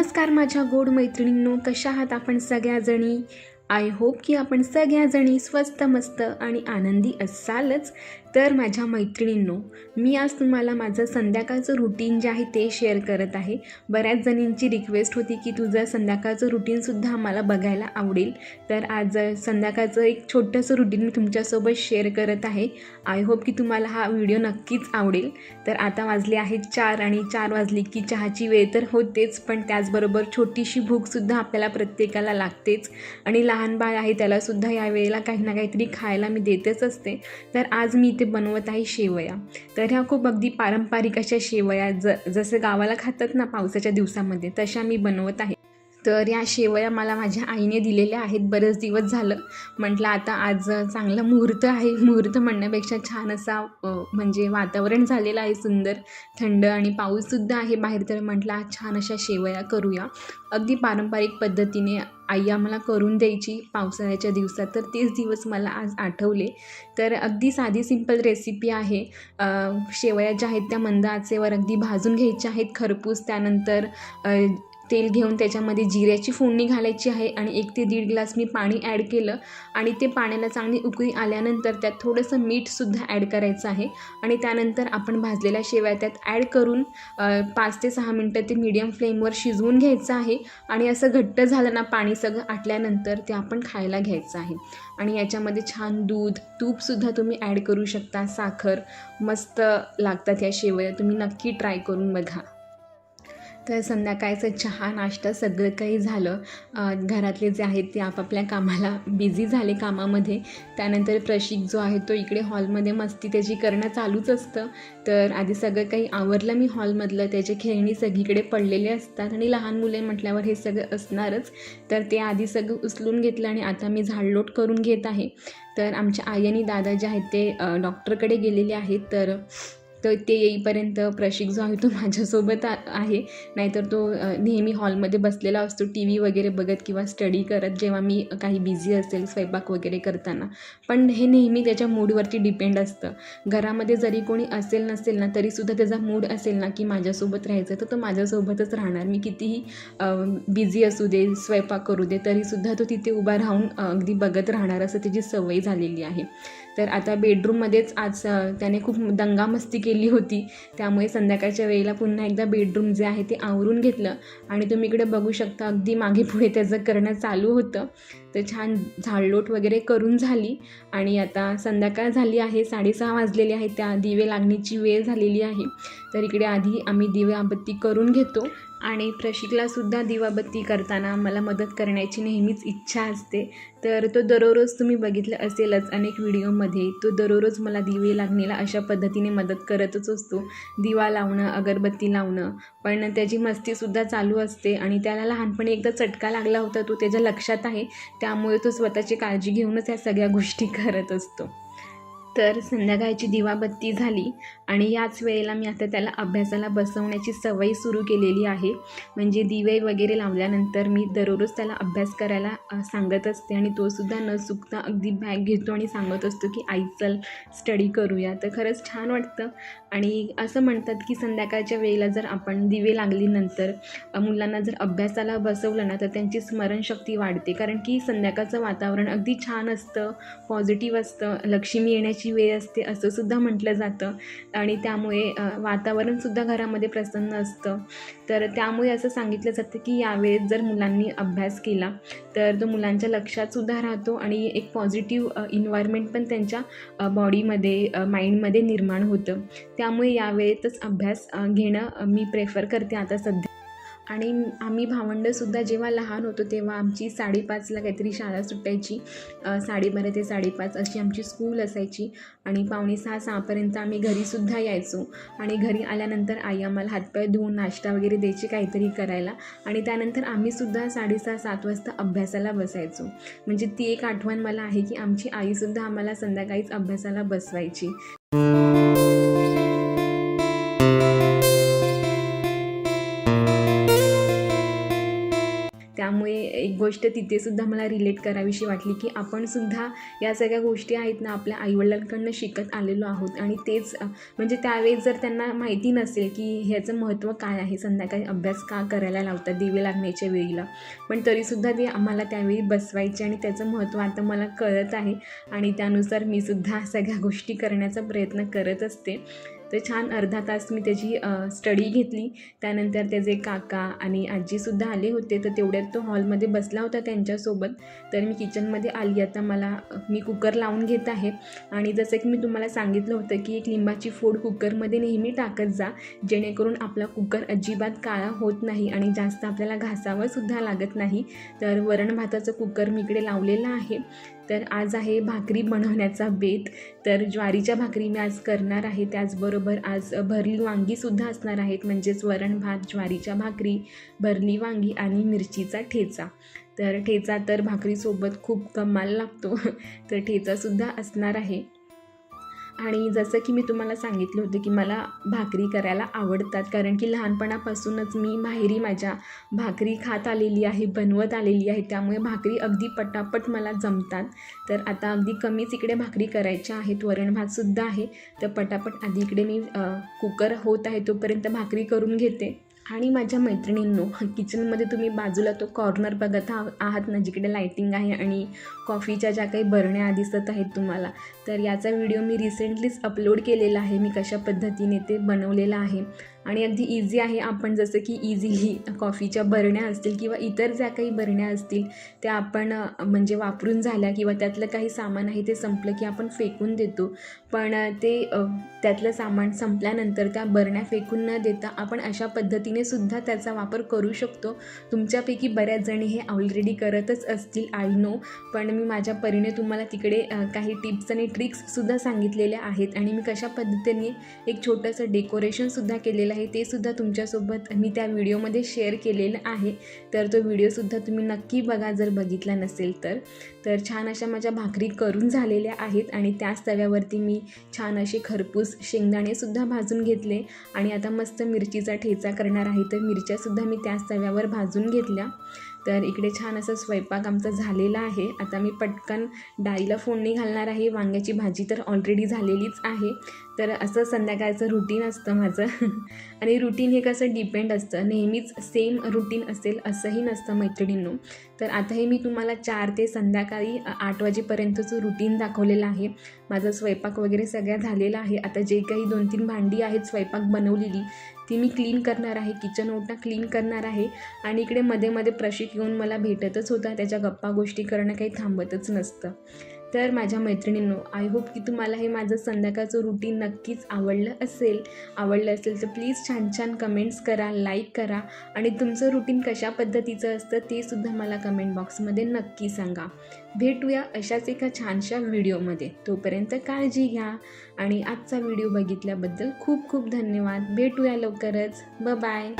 नमस्कार माझ्या गोड मैत्रिणींनो कशा आहात आपण सगळ्याजणी? आय होप की आपण सगळ्याजणी स्वस्त मस्त आणि आनंदी असालच. तर माझ्या मैत्रिणींनो मी आज तुम्हाला माझं संध्याकाळचं रुटीन जे आहे ते शेअर करत आहे. बऱ्याच जणींची रिक्वेस्ट होती की तुझं संध्याकाळचं रुटीनसुद्धा आम्हाला बघायला आवडेल. तर आज संध्याकाळचं एक छोटंसं रुटीन मी तुमच्यासोबत शेअर करत आहे. आय होप की तुम्हाला हा व्हिडिओ नक्कीच आवडेल. तर आता वाजले आहेत चार आणि चार वाजली की चहाची वेळ तर होतेच पण त्याचबरोबर छोटीशी भूकसुद्धा आपल्याला प्रत्येकाला लागतेच. आणि लहान बाळ आहे त्यालासुद्धा या वेळेला काही ना काहीतरी खायला मी देतच असते. तर आज मी इथे बनवत आहे शेवया. तर ह्या खूप अगदी पारंपरिक अशा शेवया ज जसं गावाला खातात ना पावसाच्या दिवसामध्ये तशा मी बनवत आहे. तर या शेवया मला माझ्या आईने दिलेल्या आहेत. बरेच दिवस झालं. म्हटलं आता आज चांगला मुहूर्त आहे. मुहूर्त म्हणण्यापेक्षा छान असा म्हणजे वातावरण झालेलं आहे सुंदर. थंड आणि पाऊससुद्धा आहे बाहेर. तर म्हटलं आज छान अशा शेवया करूया. अगदी पारंपरिक पद्धतीने आई आम्हाला करून द्यायची पावसाळ्याच्या दिवसात. तर तेच दिवस मला आज आठवले. तर अगदी साधी सिंपल रेसिपी आहे. शेवया ज्या आहेत त्या मंद आचेवर अगदी भाजून घ्यायच्या आहेत. खरपूस त्यानंतर तेल घेऊन त्याच्यामध्ये जिऱ्याची फोडणी घालायची आहे आणि एक ते दीड ग्लास मी पाणी ॲड केलं. आणि ते पाण्याला चांगली उकळी आल्यानंतर त्यात थोडंसं मीठसुद्धा ॲड करायचं आहे. आणि त्यानंतर आपण भाजलेल्या शेवया त्यात ॲड करून पाच ते सहा मिनटं ते मीडियम फ्लेमवर शिजवून घ्यायचं आहे. आणि असं घट्ट झालं ना पाणी सगळं आटल्यानंतर ते आपण खायला घ्यायचं आहे. आणि याच्यामध्ये छान दूध तूपसुद्धा तुम्ही ॲड करू शकता. साखर मस्त लागतात या शेवया. तुम्ही नक्की ट्राय करून बघा. तर संध्याकाळचं चहा नाश्ता सगळं काही झालं. घरातले जे आहेत ते आपापल्या कामाला बिझी झाले कामामध्ये. त्यानंतर प्रशिक जो आहे तो इकडे हॉलमध्ये मस्ती त्याची करणं चालूच असतं. तर आधी सगळं काही आवरलं मी हॉलमधलं. त्याचे खेळणी सगळीकडे पडलेले असतात आणि लहान मुले म्हटल्यावर हे सगळं असणारच. तर ते आधी सगळं उचलून घेतलं आणि आता मी झाडलोट करून घेत आहे. तर आमच्या आई आणि दादा जे आहेत ते डॉक्टरकडे गेलेले आहेत. तर तर ते येईपर्यंत प्रशिक जो आहे तो माझ्यासोबत आहे. नाहीतर तो नेहमी हॉलमध्ये बसलेला असतो टी व्ही वगैरे बघत किंवा स्टडी करत जेव्हा मी काही बिझी असेल स्वयंपाक वगैरे करताना. पण हे नेहमी त्याच्या मूडवरती डिपेंड असतं. घरामध्ये जरी कोणी असेल नसेल ना तरीसुद्धा त्याचा मूड असेल ना की माझ्यासोबत राहायचं तर तो माझ्यासोबतच राहणार. मी कितीही बिझी असू दे स्वयंपाक करू दे तरीसुद्धा तो तिथे उभा राहून अगदी बघत राहणार असं त्याची सवय झालेली आहे. तर आता बेडरूममध्येच आज त्याने खूप दंगामस्ती केली होती. त्यामुळे संध्याकाळच्या वेळेला पुन्हा एकदा बेडरूम जे आहे ते आवरून घेतलं. आणि तुम्ही इकडे बघू शकता अगदी मागे पुढे त्याचं करणं चालू होतं. तर छान झाडलोट वगैरे करून झाली. आणि आता संध्याकाळ झाली आहे साडेसहा वाजलेले आहेत. त्या दिवे लागण्याची वेळ झालेली आहे. तर इकडे आधी आम्ही दिव्याबत्ती करून घेतो. आणि प्रशिकलासुद्धा दिवाबत्ती करताना मला मदत करण्याची नेहमीच इच्छा असते. तर तो दररोज तुम्ही बघितलं असेलच अनेक व्हिडिओमध्ये तो दररोज मला दिवे लागणीला अशा पद्धतीने मदत करतच असतो. दिवा लावणं अगरबत्ती लावणं. पण त्याची मस्तीसुद्धा चालू असते आणि त्याला लहानपणी एकदा चटका लागला होता तो त्याच्या लक्षात आहे. त्यामुळे तो स्वतःची काळजी घेऊनच या सगळ्या गोष्टी करत असतो. तर संध्याकाळची दिवाबत्ती झाली आणि याच वेळेला मी आता त्याला अभ्यासाला बसवण्याची सवय सुरू केलेली आहे. म्हणजे दिवे वगैरे लावल्यानंतर मी दररोज त्याला अभ्यास करायला सांगत असते आणि तोसुद्धा न चुकता अगदी बॅग घेतो आणि सांगत असतो की आई चल स्टडी करूया. तर खरंच छान वाटतं. आणि असं म्हणतात की संध्याकाळच्या वेळेला जर आपण दिवे लागलीनंतर मुलांना जर अभ्यासाला बसवलं ना तर त्यांची स्मरणशक्ती वाढते. कारण की संध्याकाळचं वातावरण अगदी छान असतं पॉझिटिव्ह असतं लक्ष्मी येण्याची वेळ असते असं सुद्धा म्हटलं जातं. आणि त्यामुळे वातावरणसुद्धा घरामध्ये प्रसन्न असतं. तर त्यामुळे असं सांगितलं जातं की यावेळेस जर मुलांनी अभ्यास केला तर तो मुलांच्या लक्षात सुद्धा राहतो आणि एक पॉझिटिव्ह इन्व्हायरमेंट पण त्यांच्या बॉडीमध्ये माइंडमध्ये निर्माण होतं. त्यामुळे यावेळेतच अभ्यास घेणं मी प्रेफर करते आता सध्या. आणि आम्ही भावंडंसुद्धा जेव्हा लहान होतो तेव्हा आमची साडेपाचला काहीतरी शाळा सुटायची. साडेबारा ते साडेपाच अशी आमची स्कूल असायची आणि पावणे सहा सहापर्यंत आम्ही घरीसुद्धा यायचो. आणि घरी आल्यानंतर आई आम्हाला हातपाय धुवून नाश्ता वगैरे द्यायची काहीतरी करायला आणि त्यानंतर आम्हीसुद्धा साडेसहा सात वाजता अभ्यासाला बसायचो. म्हणजे ती एक आठवण मला आहे की आमची आईसुद्धा आम्हाला संध्याकाळीच अभ्यासाला बसवायची. त्यामुळे एक गोष्ट तिथेसुद्धा मला रिलेट करावीशी वाटली की आपणसुद्धा या सगळ्या गोष्टी आहेत ना आपल्या आईवडिलांकडनं शिकत आलेलो आहोत. आणि तेच म्हणजे त्यावेळेस जर त्यांना माहिती नसेल की ह्याचं महत्त्व काय आहे संध्याकाळी अभ्यास का करायला लावतात दिवे लागण्याच्या वेळेला पण तरीसुद्धा ते आम्हाला त्यावेळी बसवायचे आणि त्याचं महत्त्व आता मला कळत आहे. आणि त्यानुसार मी सुद्धा सगळ्या गोष्टी करण्याचा प्रयत्न करत असते. तर छान अर्धा तास मी त्याची स्टडी घेतली. त्यानंतर त्याचे काका आणि आजीसुद्धा आले होते तर तेवढ्यात तो हॉलमध्ये बसला होता त्यांच्यासोबत. तर मी किचनमध्ये आली. आता मला मी कुकर लावून घेत आहे. आणि जसं की मी तुम्हाला सांगितलं होतं की एक लिंबाची फोड कुकरमध्ये नेहमी टाकत जा जेणेकरून आपला कुकर अजिबात काळा होत नाही आणि जास्त आपल्याला घासावंसुद्धा लागत नाही. तर वरण भाताचं कुकर मी इकडे लावलेलं आहे. तर आज आहे भाकरी बनवण्याचा बेत. तर ज्वारीच्या भाकरी मी आज करणार आहे. त्याचबरोबर आज भरली वांगीसुद्धा असणार आहेत. म्हणजेच वरण भात ज्वारीच्या भाकरी भरली वांगी आणि मिरचीचा ठेचा. तर ठेचा तर भाकरीसोबत खूप कमाल लागतो. तर ठेचासुद्धा असणार आहे. आणि जसं की मी तुम्हाला सांगितलं होतं की मला भाकरी करायला आवडतात कारण की लहानपणापासूनच मी माहेरी माझ्या भाकरी खात आलेली आहे बनवत आलेली आहे त्यामुळे भाकरी अगदी पटापट मला जमतात. तर आता अगदी कमीच इकडे भाकरी करायच्या आहेत वरण भातसुद्धा आहे. तर पटापट आधी इकडे मी कुकर होत आहे तोपर्यंत भाकरी करून घेते. आणि माझ्या मैत्रिणींनो किचनमध्ये तुम्ही बाजूला तो कॉर्नर बघत आह आहात ना जिकडे लाईटिंग आहे आणि कॉफीच्या ज्या काही बरण्या दिसत आहेत तुम्हाला. तर याचा व्हिडिओ मी रिसेंटलीच अपलोड केलेला आहे. मी कशा पद्धतीने ते बनवलेलं आहे. आणि अगदी इझी आहे आपण जसं की इझिली कॉफीच्या बरण्या असतील किंवा इतर ज्या काही बरण्या असतील त्या आपण म्हणजे वापरून झाल्या किंवा त्यातलं काही सामान आहे ते संपलं की आपण फेकून देतो. पण ते त्यातलं सामान संपल्यानंतर त्या बरण्या फेकून न देता आपण अशा पद्धतीने सुद्धा त्याचा वापर करू शकतो. तुमच्यापैकी बऱ्याच जणी हे ऑलरेडी करतच असतील आय नो पण मी माझ्या परीने तुम्हाला तिकडे काही टिप्स आणि ट्रिक्ससुद्धा सांगितलेल्या आहेत आणि मी कशा पद्धतीने एक छोटंसं डेकोरेशनसुद्धा केलेलं आहे ते सुद्धा तुमच्यासोबत मी त्या व्हिडिओमध्ये शेअर केलेलं आहे. तर तो व्हिडिओसुद्धा तुम्ही नक्की बघा जर बघितला नसेल तर. तर छान अशा माझ्या भाकरी करून झालेल्या आहेत आणि त्याच तव्यावरती मी छान असे खरपूस शेंगदाणेसुद्धा भाजून घेतले. आणि आता मस्त मिरचीचा ठेचा करणार आहे तर मिरच्यासुद्धा मी त्याच तव्यावर भाजून घेतल्या. तर इकडे छान असा स्वयंपाक आमचा झालेला आहे. आता मी पटकन डाळीला फोडणी घालणार आहे. वांग्याची भाजी तर ऑलरेडी झालेलीच आहे. तर असं संध्याकाळचं रुटीन असतं माझं. आणि रुटीन हे कसं डिपेंड असतं. नेहमीच सेम रुटीन असेल असंही नसतं मैत्रिणींनो. तर आता हे मी तुम्हाला चार ते संध्याकाळी आठ वाजेपर्यंतचं रुटीन दाखवलेलं आहे. माझा स्वयंपाक वगैरे सगळ्या झालेला आहे. आता जे काही दोन तीन भांडी आहेत स्वयंपाक बनवलेली ती मी क्लीन करणार आहे किचन ओटा क्लीन करणार आहे आणि इकडे मध्ये मध्ये प्रशिक येऊन मला भेटतच होता. त्याच्या गप्पा गोष्टी करणं काही थांबतच नसतं. तर माझ्या मैत्रिणींनो आय होप की तुम्हाला हे माझं संध्याकाळचं रुटीन नक्कीच आवडलं असेल. आवडलं असेल तर प्लीज छान छान कमेंट्स करा लाईक करा आणि तुमचं रुटीन कशा पद्धतीचं असतं ते सुद्धा मला कमेंट बॉक्समध्ये नक्की सांगा. भेटूया अशाच एका छानशा व्हिडिओमध्ये तोपर्यंत काळजी घ्या आणि आजचा व्हिडिओ बघितल्याबद्दल खूप खूप धन्यवाद. भेटूया लवकरच. ब बाय